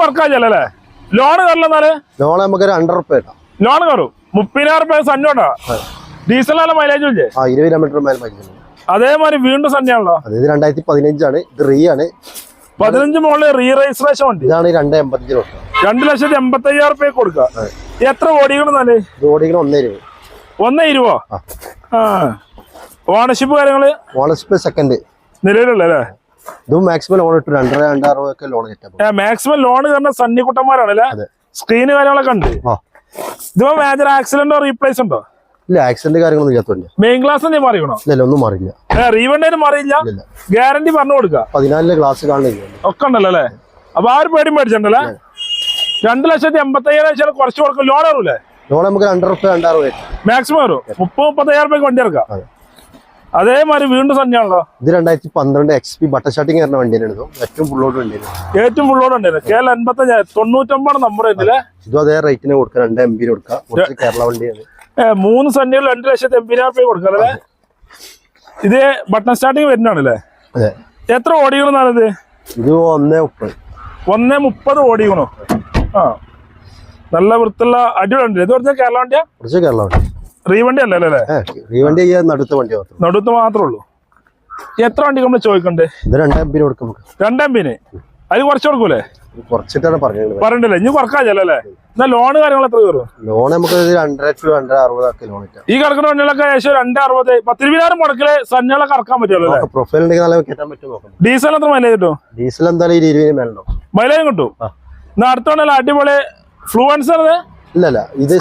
ലോൺ കയറില്ലെന്നാൽ ലോൺ നമുക്ക് റുപ്യ കിട്ടാം. ലോൺ കയറും മുപ്പതിനായിരം റുപ്യ ഡീസൽ ഡീസലാണ് മൈലേജ് ഇല്ലേ? ആ ഇരുപത് കിലോമീറ്റർ മൈലേജ് അതേമാതിരി വീണ്ടും സഞ്ചാണല്ലോ അതായത് രണ്ടായിരത്തി പതിനഞ്ചാണ് ഇത് റീ ആണ്. പതിനഞ്ച് മുകളിൽ റീ രജിസ്ട്രേഷൻ ഉണ്ട്. ഇതാണ് രണ്ട് എൺപത്തഞ്ച് തൊട്ട് രണ്ട് ലക്ഷത്തി എൺപത്തി അയ്യായിരം റുപ്യ കൊടുക്കുക. എത്ര ഓടിക്കണമെന്നാൽ ഓടിക്കണം ഒന്നേ രൂപ ഒന്നേ ഇരുപോ ആ. ഓണർഷിപ്പ് കാര്യങ്ങൾ? ഓണർഷിപ്പ് സെക്കൻഡ് നിലവിലുള്ള ഇതും മാക്സിമം ലോൺ ഇട്ടു രണ്ടര രണ്ടാറുപതൊക്കെ ലോൺ കിട്ടാം മാക്സിമം ലോൺ തരുന്ന സണ്ണിക്കുട്ടന്മാരാണല്ലേ സ്ക്രീന് കാര്യങ്ങളൊക്കെ ഉണ്ട്. ഇതിപ്പോ മേജർ ആക്സിഡന്റോ റീപ്ലേസ് ഉണ്ടോ? ഇല്ല ആക്സിഡന്റ് കാര്യങ്ങളൊന്നും മെയിൻ ഗ്ലാസ് ഇല്ല ഒന്നും മാറില്ല റീവണ്ടേന് മാറിയില്ല. ഗ്യാരണ്ടി പറഞ്ഞു കൊടുക്ക? പതിനാലിൽ ഗ്ലാസ് ഒക്കെ ഉണ്ടല്ലോ അല്ലേ? അപ്പൊ ആ ഒരു പേടിയും മേടിച്ചിട്ടുണ്ടല്ലേ? രണ്ട് ലക്ഷത്തി എൺപത്തി അയ്യായിരം കുറച്ച് കൊടുക്കും. ലോൺ കയറൂലേ ലോൺ നമുക്ക് രണ്ടര റുപ്യ രണ്ടാറ് മാക്സിമം വരും. മുപ്പത് മുപ്പത്തയ്യായിരം രൂപയ്ക്ക് വണ്ടി ഇറക്കാം. അതേമാതിരി വീണ്ടും തന്നെയാണല്ലോ. ഇത് രണ്ടായിരത്തി പന്ത്രണ്ട് എക്സ് പി ബട്ടർ ഷാട്ടിങ് വരുന്ന വണ്ടിയാണ് ഏറ്റവും ഫുള്ളോട് വണ്ടിയാണ്. ഏറ്റവും ഫുള്ളോട് ഉണ്ടായിരുന്നു കേരള എൽ അൻപത്തഞ്ച് നമ്മുടെ ഉണ്ടല്ലേ ഇതും അതേ റേറ്റിന് കൊടുക്കുക രണ്ട് എം ബിന് കൊടുക്കുക കുറച്ച് കേരള വണ്ടിയാണ്. മൂന്ന് സെന്റിൽ രണ്ട് ലക്ഷത്തി എം രൂപ കൊടുക്കാം അല്ലേ? ഇത് ബട്ടൺ സ്റ്റാർട്ടിങ് വരുന്നതാണല്ലേ? അതെ. എത്ര ഓടിക്കണമെന്നാണ് ഇത്? ഇത് ഒന്നേ മുപ്പത്. ഒന്നേ മുപ്പത് ഓടിക്കണോ? ആ. നല്ല വൃത്തിയുള്ള അടിപൊളി ഇത് പറഞ്ഞാൽ കേരള വണ്ടിയാ? കുറച്ച് കേരള വണ്ടി. റീവണ്ടി അല്ലല്ലേ അല്ലേ റീവണ്ടി നടുത്ത വണ്ടി നടുത്ത് മാത്രമേ ഉള്ളൂ. എത്ര വണ്ടി നമ്മൾ ചോദിക്കണ്ടേ? രണ്ടാം ബിന് കൊടുക്കും രണ്ടാം പിന്നെ അത് കുറച്ച് കൊടുക്കൂലേ? കുറച്ചിട്ടാണ് പറഞ്ഞത് പറഞ്ഞില്ലേ ഇനി കുറയ്ക്കാൻ ചെല്ലല്ലേ എന്നാ ലോണ് കാര്യങ്ങൾ എത്ര കയറും? ലോൺ നമുക്ക് രണ്ടര ടു രണ്ടര അറുപതൊക്കെ ലോൺ ഈ കിടക്കുന്ന വണ്ടികളൊക്കെ ഏകദേശം രണ്ട് അറുപത് പത്തിരുപതിനായിരം മുടക്കിൽ സഞ്ഞകളൊക്കെ ഇറക്കാൻ പറ്റുമല്ലോ പ്രൊഫൈൽ ഉണ്ടെങ്കിൽ നല്ല കിട്ടാൻ പറ്റും ഡീസൽ എത്ര മൈലേജ് കിട്ടും? ഡീസൽ എന്തായാലും ഇരുപതിന് മേലുണ്ടോ മൈലേജ് കിട്ടും. എന്നാ അടുത്തോണ്ടല്ലോ അടിപൊളി ഫ്ലുവൻസർ ഇല്ല ഇല്ല. ഇത്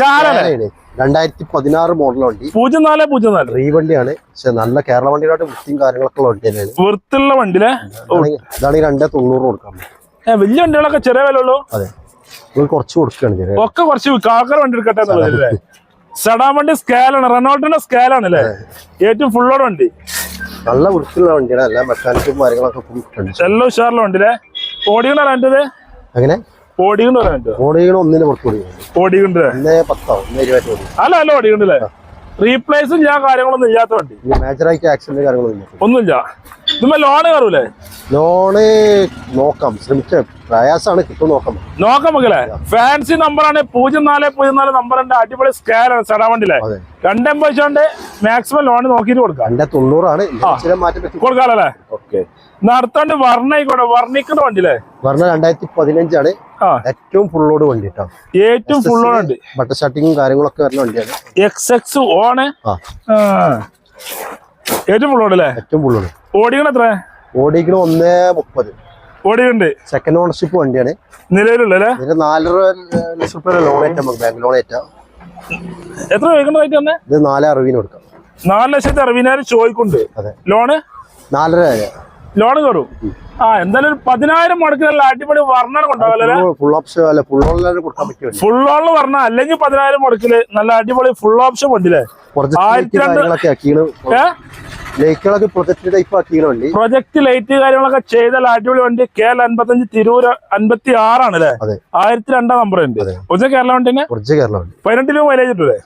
രണ്ടായിരത്തി പതിനാറ് മോഡൽ വണ്ടി. പൂജ്യം നാല് പൂജ്യം നാല്. റീ വണ്ടിയാണ്. പക്ഷെ നല്ല കേരള വണ്ടിയിലോട്ട് വൃത്തിയും കാര്യങ്ങളൊക്കെ ഉള്ള വണ്ടി തന്നെയാണ്. വൃത്തിയുള്ള വണ്ടിയിലെ ഇതാണ് രണ്ടേ തൊണ്ണൂറ് കൊടുക്കാം ഏ, വലിയ വണ്ടികളൊക്കെ ചെറിയ വില ഉള്ളൂ? അതെ. നിങ്ങൾ കുറച്ച് കൊടുക്കുകയാണ് ചെറിയ ഒക്കെ കുറച്ച് കാക്കർ വണ്ടി എടുക്കട്ടെ എന്നുള്ളതല്ലേ സെഡാൻ വണ്ടി സ്കാലാണ് റെനോൾട്ടിന്റെ സ്കാലാണ് അല്ലേ? ഏറ്റവും ഫുള്ളോട് വണ്ടി. നല്ല വൃത്തിയുള്ള വണ്ടിയാണ്. എല്ലാ മെക്കാനിക്കും കാര്യങ്ങളൊക്കെ എല്ലാം ഉഷാറുള്ള വണ്ടിയിലെ? അല്ലേ റെന്റത് അങ്ങനെ ഓടിക്കണം ഒന്നിന് പുറത്ത് കൊടുക്കണം ഓടിക്കണ്ട് ഒന്നേ പത്താവും ഒന്നേ ഇരുപത് ഓടി. അല്ല അല്ല ഓടിക്കണ്ടല്ലേ റീപ്ലേസും ഞാൻ കാര്യങ്ങളൊന്നും ഇല്ലാത്ത വണ്ടി. ഈ മേജറായിട്ട് ആക്സിഡന്റ് കാര്യങ്ങളൊന്നും ഇല്ല. ഒന്നുമില്ല. ഇതുമ്പോ ലോണ് കയറൂലേ? ലോണ് നോക്കാം ശ്രമിച്ച പ്രയാസമാണ് കിട്ടും നോക്കാം. നോക്കാം മക്കളെ. ഫാൻസി നമ്പറാണ് പൂജ്യം നാല് പൂജ്യം നാല് നമ്പറിന്റെ അടിപൊളി സ്കാലാണ് സെഡാൻ വണ്ടിയിലെ. രണ്ടെമ്പത് വെച്ചോണ്ട് മാക്സിമം ലോൺ നോക്കിയിട്ട് കൊടുക്കാം. രണ്ടേ തൊണ്ണൂറാണ്. കൊടുക്കാമല്ലേ ഓക്കെ. നടത്താണ്ട് വർണയിക്കോട്ടെ വർണിക്കുന്ന വണ്ടിയില്ലേ? വർണ രണ്ടായിരത്തി പതിനഞ്ചാണ്. ഏറ്റവും ഫുള്ളോട് വണ്ടി കേട്ടോ ഏറ്റവും ഫുള്ളോട് ഉണ്ട് ബട്ടർ ഷട്ടിങ്ങും കാര്യങ്ങളൊക്കെ വരുന്ന വണ്ടിയാണ്. എക്സ് എക്സ് ഓണ്. ഏറ്റവും ഫുള്ളോട് അല്ലേ ഏറ്റവും ഫുള്ളോട് ഓടിക്കണ എത്ര? ഓടിക്കണ ഒന്നേ മുപ്പത്. ഓടിയുണ്ട് സെക്കൻഡ് ഓണർഷിപ്പ് വണ്ടിയാണ്. നിലവിലുള്ള നാലര ലക്ഷം രൂപ ലോൺ ഏറ്റവും നമുക്ക് ബാങ്ക് ലോൺ ഏറ്റാ എത്ര റേറ്റ് തന്നെ ഇത് നാല് അറുപതിന് കൊടുക്കാം. നാല് ലക്ഷത്തി അറുപതിനായിരം ചോദിക്കുന്നുണ്ട്. അതെ. ലോണ് നാലര ലോണ് കയറും. ആ എന്തായാലും ഒരു പതിനായിരം മുടക്കിലല്ല അടിപൊളി Verna കൊണ്ടാവല്ലേ? Full option full full Verna അല്ലെങ്കിൽ പതിനായിരം മുടക്കിൽ നല്ല അടിപൊളി ഫുൾ ഓപ്ഷൻ വണ്ടിയില്ലേ ആയിരത്തി രണ്ട് പ്രൊജക്ട് ലൈറ്റ് കാര്യങ്ങളൊക്കെ ചെയ്താൽ അടിപൊളി വണ്ടി. കെ എൽ അൻപത്തഞ്ച് തിരൂര് അൻപത്തി ആറാണ് അല്ലേ ആയിരത്തി രണ്ടാം നമ്പർ ഉണ്ട് കേരള കേരള വണ്ടി. പതിനെട്ട് രൂപ മൈലേജ് കിട്ടൂലേ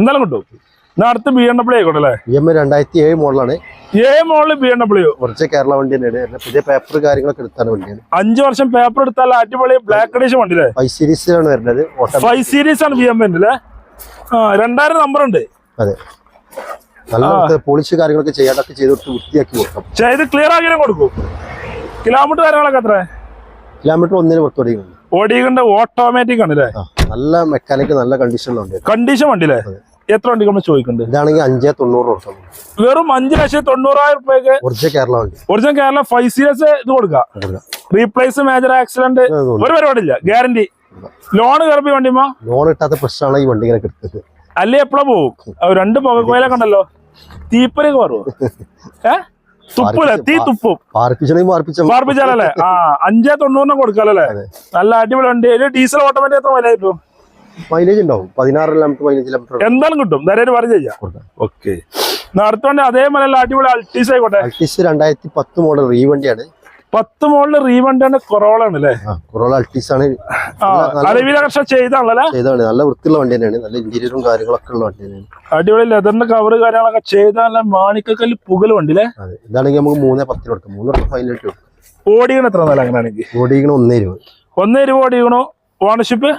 എന്തായാലും കിട്ടും. അടുത്ത് ബി എം ഡബ്ല്യൂ ആയിക്കോട്ടെ അല്ലേ? എം രണ്ടായിരത്തി ഏഴ് മോഡലാണ് ഏ മോഡൽ ബി എം ഡബ്ല്യൂ കുറച്ച് കേരള വണ്ടി തന്നെയാണ് പുതിയ പേപ്പർ കാര്യങ്ങളൊക്കെ എടുത്താണ് വണ്ടിയാണ്. അഞ്ച് വർഷം പേപ്പർ എടുത്താൽ അടിപൊളി ബ്ലാക്ക് അഡീഷൻ വണ്ടി ഫൈവ് സീരീസിലാണ് വരുന്നത്. ഫൈവ് സീരീസ് ആണ് ബി എം അല്ലേ? ആ രണ്ടായിരം നമ്പർ ഉണ്ട്. അതെ. നല്ല പോളിഷ് കാര്യങ്ങളൊക്കെ ചെയ്യാതൊക്കെ ചെയ്ത് വൃത്തിയാക്കി കൊടുക്കാം. ചെയ്ത് ക്ലിയർ ആക്കിയാലും കൊടുക്കും. കിലോമീറ്റർ കാര്യങ്ങളൊക്കെ എത്ര കിലോമീറ്റർ ഒന്നിന് പുറത്ത് ഓടിക്കുന്നുണ്ട്. ഓടിക്കുന്നുണ്ട് ഓട്ടോമാറ്റിക് ആണ് അല്ലേ? നല്ല മെക്കാനിക് നല്ല കണ്ടീഷനിലുണ്ട് കണ്ടീഷൻ വണ്ടി വണ്ടിയില്ലേ? എത്ര വണ്ടി നമ്മൾ ചോദിക്കുന്നുണ്ട്? ഇതാണെങ്കിൽ അഞ്ചേ തൊണ്ണൂറ് കൊടുക്കാം വെറും അഞ്ച് ലക്ഷത്തി തൊണ്ണൂറായിരം റുപ്യക്ക് ഒറിജിനൽ കേരള വണ്ടി. ഒറിജിനൽ കേരള ഫൈവ് സീരീസ് ഇത് കൊടുക്കാം. റീപ്ലേസ് മേജർ ആക്സിഡന്റ് ഒരു പരിപാടിയില്ല. ഗ്യാരണ്ടി ലോൺ കയറി വണ്ടിമോ ലോൺ ഇട്ടാത്ത പ്രശ്നമാണ് ഈ വണ്ടി ഇങ്ങനെ കിട്ടുന്നത് അല്ലേ എപ്പോഴും പോകും രണ്ട് പുകക്കോയിലൊക്കെ കണ്ടല്ലോ. തീപ്പര കയറുമോ ഏ? തുപ്പൂല തീ തുപ്പും. പാർപ്പിച്ചാലല്ലേ? ആ അഞ്ചേ തൊണ്ണൂറിനെ കൊടുക്കാലല്ലേ. നല്ല അടിപൊളി വണ്ടി. ഒരു ഡീസൽ ഓട്ടോമാറ്റിക് എത്ര വില കിട്ടും മൈലേജ് ഉണ്ടാവും. പതിനാറ് കിലോമീറ്റർ പതിനഞ്ച് കിലോമീറ്റർ എന്തായാലും കിട്ടും. നേരെ പറഞ്ഞു ചെയ്യാം. ഓക്കെ നടത്തോണ്ട് അതേ അതേപോലെ അടിപൊളി അൾട്ടീസ് ആയിക്കോട്ടെ. അൾട്ടീസ് രണ്ടായിരത്തി പത്ത് മോഡൽ റീ വണ്ടിയാണ്. പത്ത് മോളിൽ റീവണ്ടിയാണ് കൊറോളാണ് അല്ലേ? കൊറോള അൾട്ടീസ് ആണ്. ആ അലവില കർഷ ചെയ്താണല്ലേ ചെയ്താണ്. നല്ല വൃത്തിയുള്ള വണ്ടി തന്നെയാണ്. നല്ല ഇന്റീരിയറും കാര്യങ്ങളൊക്കെ ഉള്ള വണ്ടി തന്നെയാണ്. അടിപൊളി ലെതറിന്റെ കവർ കാര്യങ്ങളൊക്കെ ചെയ്താൽ മാണിക്കക്കല്ല് പുകൽ വണ്ടി അല്ലേ? ഇതാണെങ്കിൽ നമുക്ക് മൂന്നേ പത്തിന് കൊടുക്കാം. മൂന്ന് ഫൈനൽ ഫൈനലിട്ട് കൊടുക്കാം. ഓടിക്കണ എത്ര നല്ല അങ്ങനെയാണെങ്കിൽ ഓടിക്കണം ഒന്നേ രൂപ ഒന്നേ രൂപ ഓടിക്കണോ. ഓണർഷിപ്പ്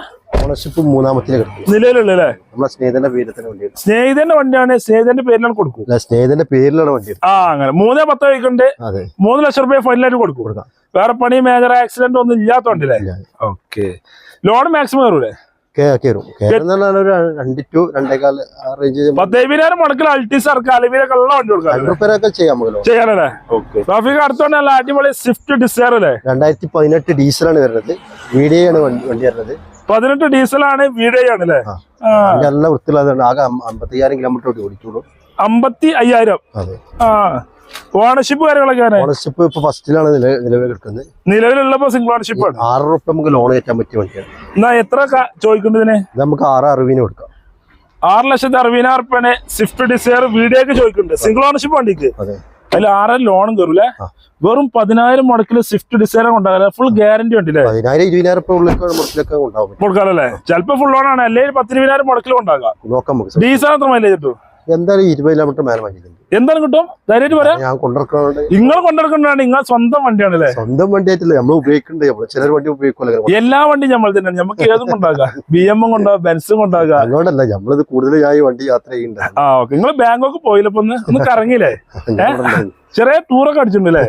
ഓണർഷിപ്പ് മൂന്നാമത്തിന് കിട്ടും നിലവിലുള്ള നമ്മളെ സ്നേഹിതന്റെ പേരിൽ തന്നെ വണ്ടിയാണ് സ്നേഹിതന്റെ വണ്ടിയാണ് സ്നേഹിതന്റെ പേരിലാണ് കൊടുക്കും. സ്നേഹിതന്റെ പേരിലാണ് വണ്ടി ആ അങ്ങനെ. മൂന്നേ പത്ത് വയ്ക്കുണ്ട് അതെ. മൂന്ന് ലക്ഷം റുപ്യ ഫൈനലായിട്ട് കൊടുക്കും. കൊടുക്കാം. വേറെ പണി മേജർ ആക്സിഡന്റ് ഒന്നും ഇല്ലാത്തോണ്ടല്ലേ? ഇല്ല. ഓക്കെ ലോൺ മാക്സിമം കയറൂലേ? പത്തേവിനായിരം മുടക്കിൽ അൾട്ടിസ് ഇറക്കാം അലവിനൊക്കെ ഉള്ള വണ്ടി ട്രാഫിക് അടുത്തോണ്ട് നല്ല അടിപൊളി സ്വിഫ്റ്റ് ഡിസയർ അല്ലേ? രണ്ടായിരത്തി പതിനെട്ട് ഡീസലാണ് വരുന്നത്. വീഡിയോ ആണ് വണ്ടി വരുന്നത്. പതിനെട്ട് ഡീസലാണ് വീഡിയോ ആണ് അല്ലേ നല്ല വൃത്തിയുള്ളതാണ്. ആകെ അമ്പ- അമ്പത്തയ്യായിരം കിലോമീറ്റർ ഓടി ഓടിച്ചോളൂ അമ്പത്തി അയ്യായിരം ആ. ഓണർഷിപ്പ് കാര്യങ്ങളൊക്കെയാണ് ഓണർഷിപ്പ് ഇപ്പൊ ഫസ്റ്റിലാണ് നില- നിലവിൽ കിടക്കുന്നത്. നിലവിലുള്ളപ്പോ സിംഗിൾ ഓണർഷിപ്പ് ആണ്. ആറ് റുപ്യ നമുക്ക് ലോൺ കയറ്റാൻ പറ്റിയ വണ്ടിയാണ്. എന്നാ എത്ര ഇത് നമുക്ക് ആറ് അറുപതിന് കൊടുക്കാം. ആറ് ലക്ഷത്തി അറുപതിനായിരം റുപ്യാണ് സ്വിഫ്റ്റ് ഡിസയർ വീഡിയോക്ക് ചോദിക്കുന്നുണ്ട്. സിംഗിൾ ഓണർഷിപ്പ് വണ്ടിക്ക്? അതെ. അതിൽ ആറ് ലോണും കയറൂലേ. വെറും പതിനായിരം മുടക്കിൽ സ്വിഫ്റ്റ് ഡിസൈനർ ഉണ്ടാകില്ല ഫുൾ ഗ്യാരണ്ടി ഉണ്ടല്ലേ? കൊടുക്കാറല്ലേ ചിലപ്പോ ഫുൾ ലോൺ ആണ്. അല്ലെങ്കിൽ പത്തിരുപതിനായിരം മുടക്കിലും ഉണ്ടാകാം ഡീസൽ എത്ര മൈലേജ് കിട്ടും? എന്തായാലും ഇരുപത് കിലോമീറ്റർ മേലെ വാങ്ങിയിട്ടുണ്ട് എന്താണ് കിട്ടും? ധൈര്യമായിട്ട് പറയാം. ഞാൻ കൊണ്ടിറക്കണോണ്ട് നിങ്ങൾ കൊണ്ടെടുക്കുന്നതാണ് നിങ്ങൾ സ്വന്തം വണ്ടിയാണ് അല്ലേ സ്വന്തം വണ്ടി ആയിട്ടില്ല നമ്മൾ ഉപയോഗിക്കണ്ടേ ചിലർ വണ്ടി ഉപയോഗിക്കില്ല എല്ലാ വണ്ടി നമ്മൾ തന്നെയാണ്. നമുക്ക് ഏതും കൊണ്ടാകാം ബി എമ്മും കൊണ്ടാകാം ബെൻസും കൊണ്ടാകാം അതുകൊണ്ടല്ല നമ്മളിത് കൂടുതൽ ഞാൻ വണ്ടി യാത്ര ചെയ്യണ്ട. ആ ഓക്കെ. നിങ്ങൾ ബാങ്കോക്ക് പോയില്ലപ്പോ ഒന്ന്? കറങ്ങിയില്ലേ? ചെറിയ ടൂറൊക്കെ അടിച്ചിട്ടുണ്ടല്ലേ?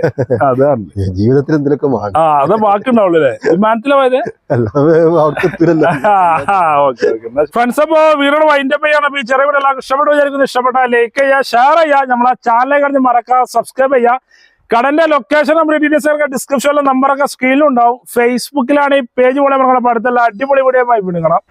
അതാണ്. ജീവിതത്തിൽ എന്തിനൊക്കെ വേണം ആ അത് ബാക്കി ഉണ്ടാവുള്ളൂ വിമാനത്തിലെ പോയത്? ഫ്രണ്ട്സ് അപ്പോ വീടോട് വൈൻഡപ്പ് ചെയ്യണം ചെറിയ ഇഷ്ടപ്പെട്ടു വിചാരിക്കുന്നു. ഇഷ്ടപ്പെട്ട ലൈക്ക് ചെയ്യുക ഷെയർ ചെയ്യുക നമ്മളെ ചാനലിനെ കഴിഞ്ഞ് മറക്കുക സബ്സ്ക്രൈബ് ചെയ്യുക കടന്റെ ലൊക്കേഷൻ നമ്മുടെ ഡീറ്റെയിൽസ് ഡിസ്ക്രിപ്ഷനിലെ നമ്പറൊക്കെ സ്ക്രീനിലുണ്ടാവും ഫേസ്ബുക്കിലാണ് ഈ പേജ് പോലെ നമ്മുടെ അടുത്തുള്ള അടിപൊളി വീഡിയോ ആയി വിടുക്കണം